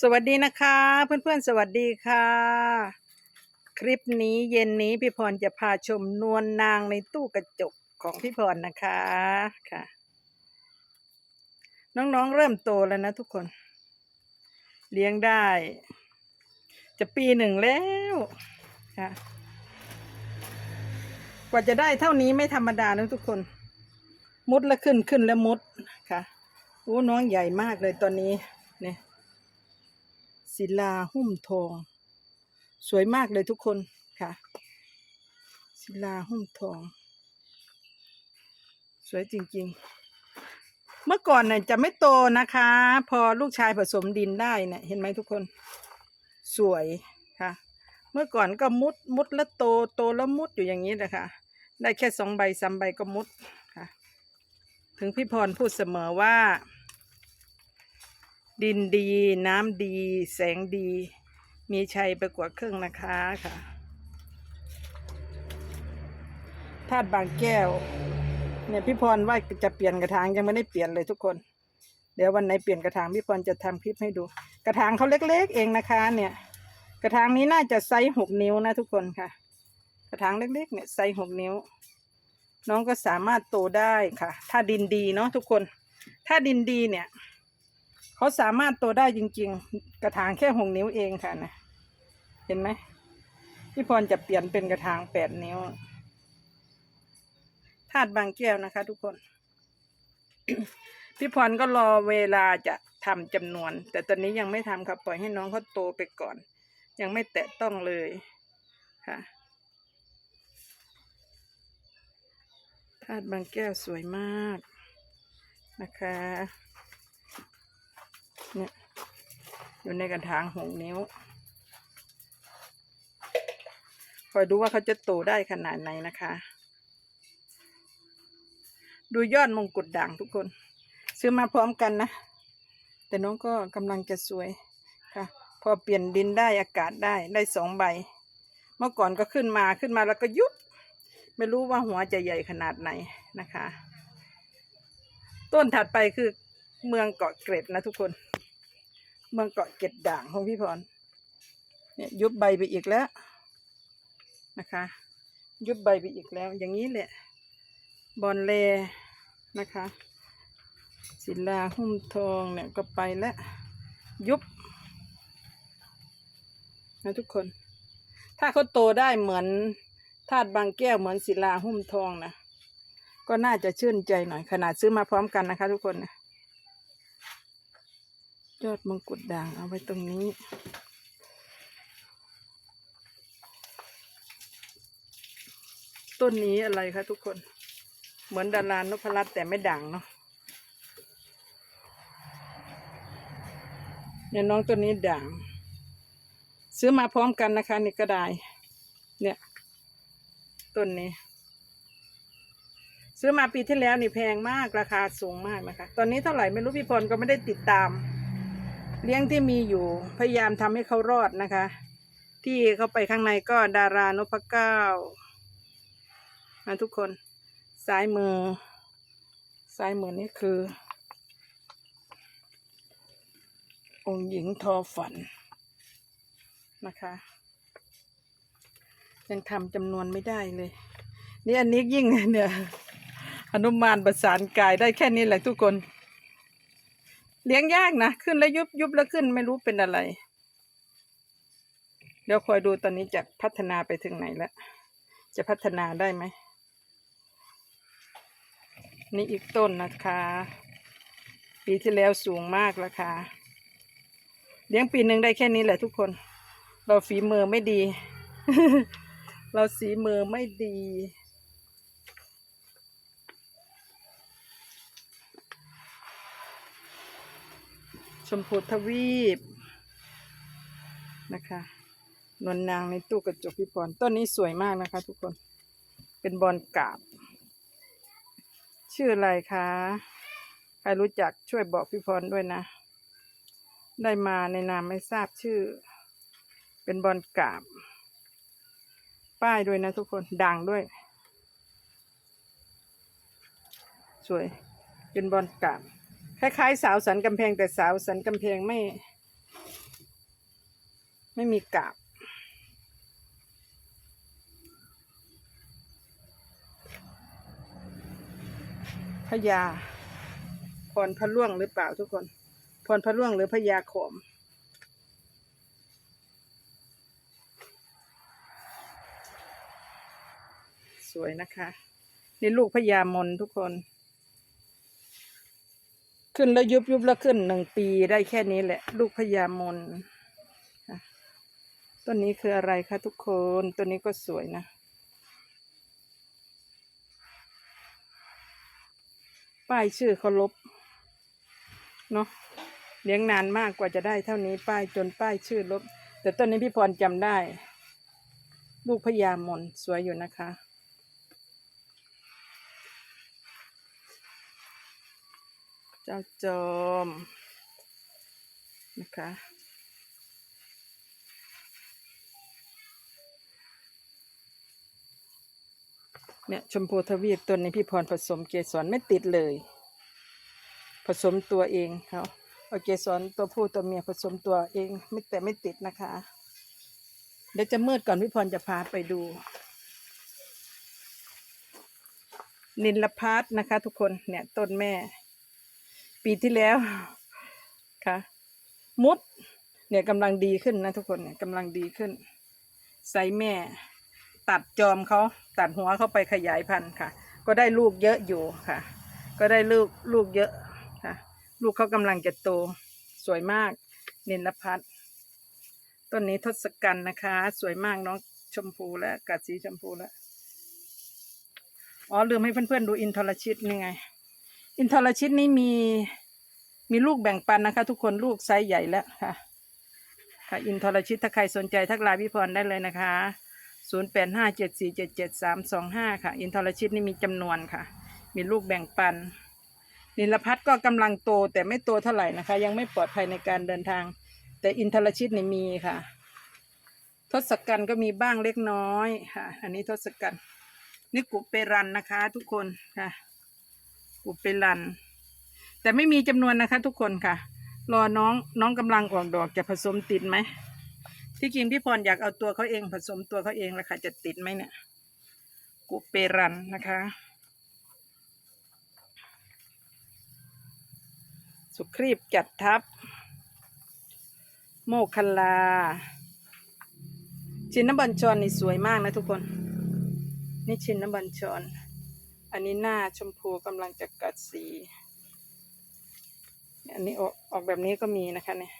สวัสดีนะคะ เพื่อนๆ สวัสดีค่ะ คลิปนี้เย็นนี้พี่พรจะพาชมนวลนางในตู้กระจกของพี่พรนะคะค่ะ น้องๆเริ่มโตแล้วนะทุกคน เลี้ยงได้ จะปีหนึ่งแล้วค่ะ กว่าจะได้เท่านี้ไม่ธรรมดานะทุกคน มุดแล้วขึ้นขึ้นแล้วมุดค่ะโอ้น้องใหญ่มากเลยตอนนี้เนี่ย ศิลาหุ้มทอง สวยมากเลยทุกคนค่ะ ศิลาหุ้มทอง สวยจริง ๆ เมื่อก่อนเนี่ยจะไม่โตนะคะ พอลูกชายผสมดินได้เนี่ยเห็นไหมทุกคน สวยค่ะ เมื่อก่อนก็มุดมุดแล้วโตโตแล้วมุดอยู่อย่างนี้แหละคะได้แค่สองใบสามใบก็มุดค่ะ ถึงพี่พรพูดเสมอว่า ดินดี น้ำดี แสงดี มีชัยไปกว่าครึ่งนะคะค่ะธาตุบางแก้ว เนี่ยพี่พรว่าจะเปลี่ยนกระถางยังไม่ได้เปลี่ยนเลยทุกคน เดี๋ยววันไหนเปลี่ยนกระถางพี่พรจะทำคลิปให้ดู กระถางเขาเล็กๆ เองนะคะ เนี่ย กระถางนี้น่าจะไซส์หกนิ้วนะทุกคนค่ะ กระถางเล็กๆ เนี่ยไซส์หกนิ้ว น้องก็สามารถโตได้ค่ะ ถ้าดินดีเนาะทุกคน ถ้าดินดีเนี่ย เขาสามารถโตได้จริง ๆ กระถางแค่หกนิ้วเองค่ะนะเห็นไหมพี่พรจะเปลี่ยนเป็นกระถางแปดนิ้วธาตุบางแก้วนะคะ ทุกคน พี่พรก็รอเวลาจะทำจำนวน แต่ตอนนี้ยังไม่ทำครับปล่อยให้น้องเขาโตไปก่อน ยังไม่แตะต้องเลยค่ะธาตุบางแก้วสวยมากนะคะ เนี่ยอยู่ในกระถางหกนิ้วคอยดูว่าเขาจะโตได้ขนาดไหนนะคะ ดูยอดมงกุฎด่างทุกคน ซื้อมาพร้อมกันนะ แต่น้องก็กำลังจะสวยค่ะ พอเปลี่ยนดินได้อากาศได้ได้สองใบ เมื่อก่อนก็ขึ้นมาขึ้นมาแล้วก็ยุบไม่รู้ว่าหัวจะใหญ่ขนาดไหนนะคะ ต้นถัดไปคือเมืองเกาะเกร็ดนะทุกคน เมืองเกาะเก็ดด่างของพี่พรเนี่ยยุบใบไปอีกแล้วนะคะ ยุบใบไปอีกแล้ว อย่างนี้แหละ บอลเลนะคะ ศิลาหุ้มทองเนี่ยก็ไปแล้วยุบนะทุกคน ถ้าเขาโตได้เหมือนธาตุบางแก้วเหมือนศิลาหุ้มทองนะก็น่าจะชื่นใจหน่อยขนาดซื้อมาพร้อมกันนะคะ ทุกคนนะ ยอดมงกุฎด่างเอาไว้ตรงนี้ ต้นนี้อะไรคะทุกคน เหมือนดารานพรัตน์แต่ไม่ด่างเนาะเนี่ยน้องตัวนี้ด่าง ซื้อมาพร้อมกันนะคะนี่ก็ได้เนี่ยต้นนี้ ซื้อมาปีที่แล้วนี่แพงมากราคาสูงมากนะคะ ตอนนี้เท่าไหร่ไม่รู้พี่พรก็ไม่ได้ติดตาม เลี้ยงที่มีอยู่พยายามทำให้เขารอดนะคะ ที่เข้าไปข้างในก็ดารานพเก้านะทุกคนซ้ายมือซ้ายมือนี่คือ องค์หญิงทอฝันนะคะ ยังทำจำนวนไม่ได้เลย นี่อันนี้ยิ่งเนี่ยอนุมานประสานกายได้แค่นี้แหละทุกคน เลี้ยงยากนะ ขึ้นแล้วยุบยุบแล้วขึ้นไม่รู้เป็นอะไร เดี๋ยวคอยดูตอนนี้จะพัฒนาไปถึงไหนแล้ว จะพัฒนาได้ไหม นี่อีกต้นนะคะ ปีที่แล้วสูงมากราคาเลี้ยงปีหนึ่งได้แค่นี้แหละทุกคน เราฝีมือไม่ดี เราสีมือไม่ดี ชมพูทวีปนะคะนวลนางในตู้กระจกพี่พรต้นนี้สวยมากนะคะ ทุกคนเป็นบอลกาบ ชื่ออะไรคะใครรู้จักช่วยบอกพี่พรด้วยนะ ได้มาในนามไม่ทราบชื่อ เป็นบอลกาบ ป้ายด้วยนะทุกคนดังด้วย สวย เป็นบอลกาบ คล้ายๆ สาวสันกำแพงแต่สาวสันกำแพงไม่ ไม่มีกาบ พญาพรพระล่วงหรือเปล่าทุกคน พรพระล่วงหรือพญาขมสวยนะคะ นี่ลูกพญามนทุกคน ขึ้นแล้วยุบยุบแล้วขึ้นหนึ่งปีได้แค่นี้แหละ ลูกพญามนต้นนี้คืออะไรคะทุกคนต้นนี้ก็สวยนะ ป้ายชื่อเขาลบเนาะเลี้ยงนานมากกว่าจะได้เท่านี้ป้ายจนป้ายชื่อลบ แต่ต้นนี้พี่พรจำได้ ลูกพญามนสวยอยู่นะคะ เจ้าจอมนะคะเนี่ยชมพูทวีปตัวนี้พี่พรผสมเกสรไม่ติดเลย ผสมตัวเองเขาเอาเกสรตัวผู้ตัวเมียผสมตัวเองไม่แต่ไม่ติดนะคะ เดี๋ยวจะมืดก่อนพี่พรจะพาไปดู นิลพัทนะคะทุกคนเนี่ยต้นแม่ ปีที่แล้วค่ะ มุด เนี่ยกำลังดีขึ้นนะทุกคนเนี่ยกำลังดีขึ้นไซส์แม่ ตัดจอมเขาตัดหัวเขาไปขยายพันธุ์ค่ะ ก็ได้ลูกเยอะอยู่ค่ะ ก็ได้ลูกลูกเยอะค่ะ ลูกเขากำลังจะโตสวยมากนิลพัทต้นนี้ทศกัณฐ์นะคะ สวยมากน้องชมพูและกัดสีชมพูแล้วอ๋อลืมให้เพื่อนๆดูอินทรชิตนี่ไง อินทรชิตนี้มีมีลูกแบ่งปันนะคะ ทุกคนลูกไซส์ใหญ่แล้วค่ะ ค่ะ อินทรชิตถ้าใครสนใจทักไลน์พี่พรได้เลยนะคะศูนย์แปดห้าเจ็ดสี่เจ็ดเจ็ดสามสองห้าค่ะ อินทรชิตนี่มีจำนวนค่ะ มีลูกแบ่งปันนิลพัทก็กำลังโตแต่ไม่โตเท่าไหร่นะคะ ยังไม่ปลอดภัยในการเดินทาง แต่อินทรชิตนี่มีค่ะ ทศกัณฐ์ก็มีบ้างเล็กน้อยค่ะ อันนี้ทศกัณฐ์นี่กุเปรันนะคะ ทุกคนค่ะ กุเปรัน แต่ไม่มีจำนวนนะคะทุกคนค่ะ รอน้องน้องกำลังออกดอกจะผสมติดไหม ที่จริงพี่พรอยากเอาตัวเขาเองผสมตัวเขาเองแหละค่ะจะติดไหมเนี่ย กุเปรันนะคะ สุครีบจัดทับโมคลลา ชินนบัญชรนี่สวยมากนะทุกคน นี่ชินนบัญชร อันนี้หน้าชมพูกำลังจะกัดสี อันนี้ออกออกแบบนี้ก็มีนะคะเนี่ย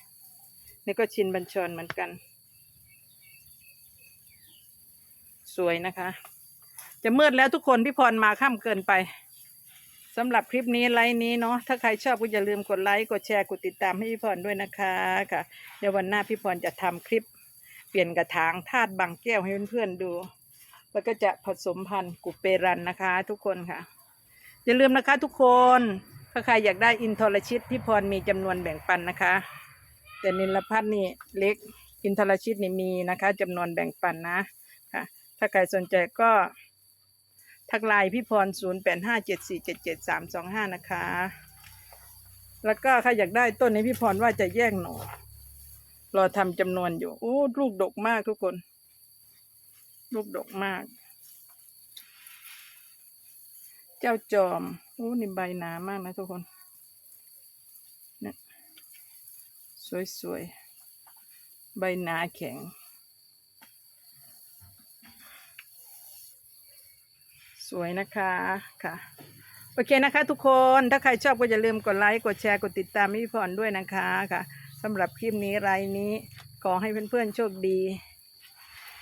นี่ก็ชินบัญชรเหมือนกัน สวยนะคะ จะมืดแล้วทุกคนพี่พรมาค่ำเกินไปสำหรับคลิปนี้ไลฟ์นี้เนาะถ้าใครชอบก็อย่าลืมกดไลค์กดแชร์กดติดตามให้พี่พรด้วยนะคะค่ะเดี๋ยววันหน้าพี่พรจะทำคลิปเปลี่ยนกระถางธาตุบางแก้วให้เพื่อนๆดู แล้วก็จะผสมพันธุ์กุเปรันนะคะ ทุกคนค่ะ อย่าลืมนะคะทุกคนถ้าใครอยากได้อินทรชิตพี่พรมีจำนวนแบ่งปันนะคะ แต่นิลพัฒน์นี่เล็กอินทรชิตนี่มีนะคะจำนวนแบ่งปันนะค่ะ ถ้าใครสนใจก็ทักไลน์พี่พรศูนย์แปดห้าเจ็ดสี่เจ็ดเจ็ดสามสองห้านะคะ แล้วก็ใครอยากได้ต้นนี้พี่พรว่าจะแยกหน่อรอทำจำนวนอยู่ โอ้ ลูกดกมากทุกคน ลูกดอกมาก เจ้าจอมโอ้นี่ใบหนามากนะทุกคนนี่สวยๆ ใบหนาแข็ง สวยนะคะค่ะโอเคนะคะทุกคนถ้าใครชอบก็อย่าลืมกดไลค์ กดแชร์ กดติดตามพี่พรด้วยนะคะค่ะสำหรับคลิปนี้รายนี้ขอให้เพื่อนๆโชคดี